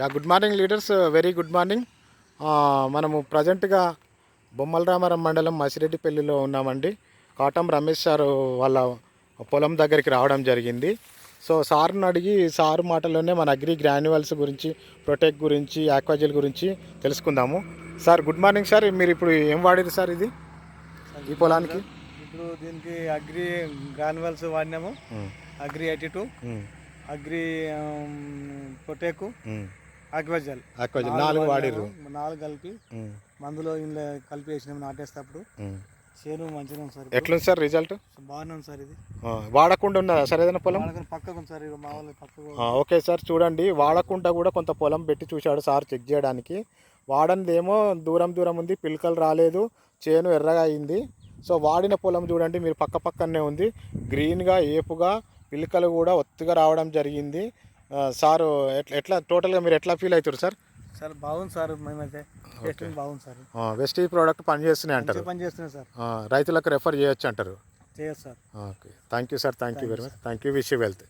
Yeah good morning leaders very good morning మనము ప్రజెంట్గా బొమ్మల రామారం మండలం మసిరెడ్డిపల్లిలో ఉన్నామండి. కాటం రమేష్ సార్ వాళ్ళ పొలం దగ్గరికి రావడం జరిగింది. సో సార్ని అడిగి సార్ మాటల్లోనే మన అగ్రి గ్రాన్యువల్స్ గురించి ప్రొటెక్ట్ గురించి ఆక్వాజిల్ గురించి తెలుసుకుందాము. సార్ గుడ్ మార్నింగ్ సార్ మీరు ఇప్పుడు ఏం వాడారు సార్ ఇది? ఈ పొలానికి? ఇప్పుడు దీనికి అగ్రి గ్రాన్యువల్స్ వాడినాము. అగ్రి ఎయిటీ టూ అగ్రి పొటేకు ఉమ్. అగ్వజల్ ఆక్వాజిల్ నాలుగు వాడిర్రు. నాలుగు కలిపి మందులో ఇందులో కలిపి వేసినాము నాటేసేటప్పుడు. చేను మంచిగా ఉంది సార్ ఎట్లుంది సార్ రిజల్ట్? ఇప్పుడు. బాగానే ఉంది సార్ ఇది. వాడకుండా ఉన్నదా సార్ ఏదైనా పొలం? పక్కకు సార్ మా వాళ్ళు పక్కకు ఓకే సార్ చూడండి. వాడకుండా కూడా కొంత పొలం పెట్టి చూశాడు సార్ చెక్ చేయడానికి. వాడనిదేమో దూరం దూరం ఉంది పిలకలు రాలేదు చేను ఎర్రగా అయింది. సో వాడిన పొలం చూడండి మీరు పక్క పక్కనే ఉంది. గ్రీన్గా ఏపుగా పిలకలు కూడా ఒత్తిగా రావడం జరిగింది. సారు ఎట్లా ఎట్లా టోటల్గా మీరు ఎట్లా ఫీల్ అవుతారు సార్? సార్ బాగుంది సార్ మేమైతే. టేస్టింగ్ బాగుంది సార్. వెస్ట్ ఈ ప్రోడక్ట్ పనిచేస్తున్నాయి అంటారు మంచిగా పని చేస్తున్నాయి సార్. రైతులకు రెఫర్ చేయొచ్చు అంటారు. చేయొచ్చు sir. Okay. Thank you sir thank you very much thank you wish you wealth